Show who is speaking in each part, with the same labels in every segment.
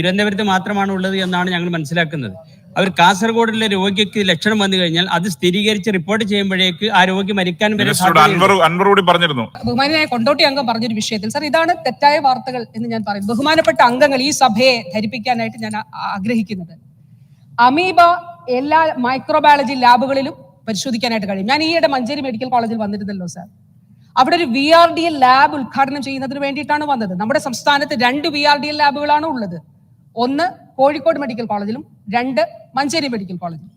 Speaker 1: തിരുവനന്തപുരത്ത് മാത്രമാണ് ഉള്ളത് എന്നാണ് ഞങ്ങൾ മനസ്സിലാക്കുന്നത്. അവർ കാസർഗോഡിലെ രോഗിക്ക് ലക്ഷണം വന്നു കഴിഞ്ഞാൽ അത് സ്ഥിരീകരിച്ച് റിപ്പോർട്ട് ചെയ്യുമ്പോഴേക്ക് ആ രോഗി മരിക്കാൻ വരെ സാധ്യതയുണ്ട്.
Speaker 2: അൻവർ അൻവർ കൂടി പറഞ്ഞിരുന്നു.
Speaker 3: ബഹുമാനായ കൊണ്ടോട്ടി അംഗം പറഞ്ഞൊരു വിഷയത്തിൽ സർ ഇതാണ് തെറ്റായ വാർത്തകൾ എന്ന് ഞാൻ പറയും. ബഹുമാനപ്പെട്ട അംഗങ്ങൾ ഈ സഭയെ ധരിപ്പിക്കാനായിട്ട് ഞാൻ ആഗ്രഹിക്കുന്നത്. അമീബ എല്ലാ മൈക്രോബയോളജി ലാബുകളിലും പരിശോധിക്കാനായിട്ട് കഴിയും. ഞാൻ ഈയിടെ മഞ്ചേരി മെഡിക്കൽ കോളേജിൽ വന്നിരുന്നല്ലോ സാർ. അവിടെ ഒരു V R D L lab ഉദ്ഘാടനം ചെയ്യുന്നതിന് വേണ്ടിയിട്ടാണ് വന്നത്. നമ്മുടെ സംസ്ഥാനത്ത് രണ്ട് വി ആർ ഡി എൽ ലാബുകളാണ് ഉള്ളത്. ഒന്ന് കോഴിക്കോട് മെഡിക്കൽ കോളേജിലും രണ്ട് മഞ്ചേരി മെഡിക്കൽ കോളേജിലും.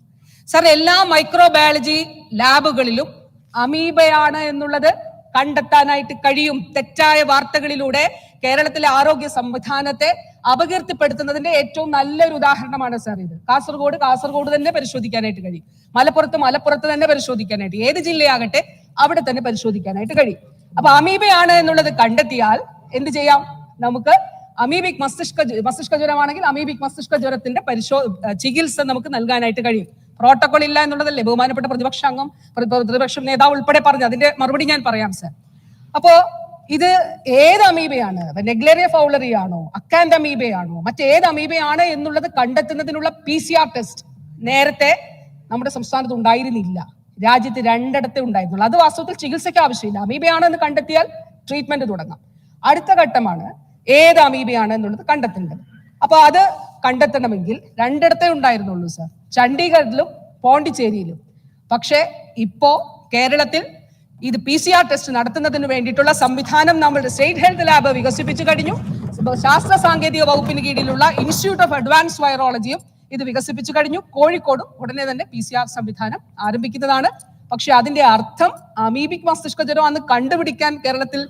Speaker 3: സാർ എല്ലാ മൈക്രോബയോളജി ലാബുകളിലും അമീബയാണ് എന്നുള്ളത് കണ്ടെത്താനായിട്ട് കഴിയും തെറ്റായ വാർത്തകളിലൂടെ കേരളത്തിലെ ആരോഗ്യ സംവിധാനത്തെ അപകീർത്തിപ്പെടുത്തുന്നതിന്റെ ഏറ്റവും നല്ലൊരു ഉദാഹരണമാണ് സാർ ഇത്. കാസർഗോഡ് കാസർഗോഡ് തന്നെ പരിശോധിക്കാനായിട്ട് കഴിയും. മലപ്പുറത്ത് മലപ്പുറത്ത് തന്നെ പരിശോധിക്കാനായിട്ട്. ഏത് ജില്ലയാകട്ടെ അവിടെ തന്നെ പരിശോധിക്കാനായിട്ട് കഴിയും. അപ്പൊ അമീബയാണ് എന്നുള്ളത് കണ്ടെത്തിയാൽ എന്ത് ചെയ്യാം? നമുക്ക് അമീബിക് മസ്തിഷ്ക മസ്തിഷ്ക ജ്വരമാണെങ്കിൽ അമീബിക് മസ്തിഷ്ക ജ്വരത്തിന്റെ പരിശോ ചികിത്സ നമുക്ക് നൽകാനായിട്ട് കഴിയും. പ്രോട്ടോകോൾ ഇല്ല എന്നുള്ളതല്ലേ? ബഹുമാനപ്പെട്ട പ്രതിപക്ഷ അംഗം പ്ര- പ്ര- പ്രതിപക്ഷ നേതാവ് ഉൾപ്പെടെ പറഞ്ഞു. അതിന്റെ മറുപടി ഞാൻ പറയാം സർ അപ്പോ ഇത് ഏത് അമീബയാണ്? നെഗ്ലേറിയ ഫൗളറി ആണോ? അക്കാൻഡ് അമീബയാണോ മറ്റേത് അമീബയാണ് എന്നുള്ളത് കണ്ടെത്തുന്നതിനുള്ള പി സി ആർ ടെസ്റ്റ് നേരത്തെ നമ്മുടെ സംസ്ഥാനത്ത് ഉണ്ടായിരുന്നില്ല. രാജ്യത്ത് രണ്ടിടത്തെ ഉണ്ടായിരുന്നുള്ളൂ. അത് വാസ്തവത്തിൽ ചികിത്സയ്ക്ക് ആവശ്യമില്ല. അമീബയാണോ എന്ന് കണ്ടെത്തിയാൽ ട്രീറ്റ്മെന്റ് തുടങ്ങാം. അടുത്ത ഘട്ടമാണ് ഏത് അമീബയാണ് എന്നുള്ളത് കണ്ടെത്തേണ്ടത്. അപ്പൊ അത് കണ്ടെത്തണമെങ്കിൽ രണ്ടിടത്തേ ഉണ്ടായിരുന്നുള്ളൂ സർ ചണ്ഡീഗഡിലും പോണ്ടിച്ചേരിയിലും. പക്ഷേ ഇപ്പോ കേരളത്തിൽ ഇത് പി സി ആർ ടെസ്റ്റ് നടത്തുന്നതിന് വേണ്ടിയിട്ടുള്ള സംവിധാനം നമ്മൾ സ്റ്റേറ്റ് ഹെൽത്ത് ലാബ് വികസിപ്പിച്ചു കഴിഞ്ഞു. ശാസ്ത്ര സാങ്കേതിക വകുപ്പിന് കീഴിലുള്ള ഇൻസ്റ്റിറ്റ്യൂട്ട് ഓഫ് അഡ്വാൻസ് വൈറോളജിയും ഇത് വികസിപ്പിച്ചു കഴിഞ്ഞു. കോഴിക്കോടും ഉടനെ തന്നെ പി സി ആർ സംവിധാനം ആരംഭിക്കുന്നതാണ്. പക്ഷെ അതിന്റെ അർത്ഥം അമീബിക് മസ്തിഷ്ക ജ്വരം അന്ന് കണ്ടുപിടിക്കാൻ കേരളത്തിൽ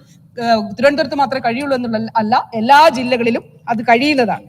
Speaker 3: തിരുവനന്തപുരത്ത് മാത്രമേ കഴിയുള്ളൂ എന്നുള്ള അല്ല എല്ലാ ജില്ലകളിലും അത് കഴിയുന്നതാണ്.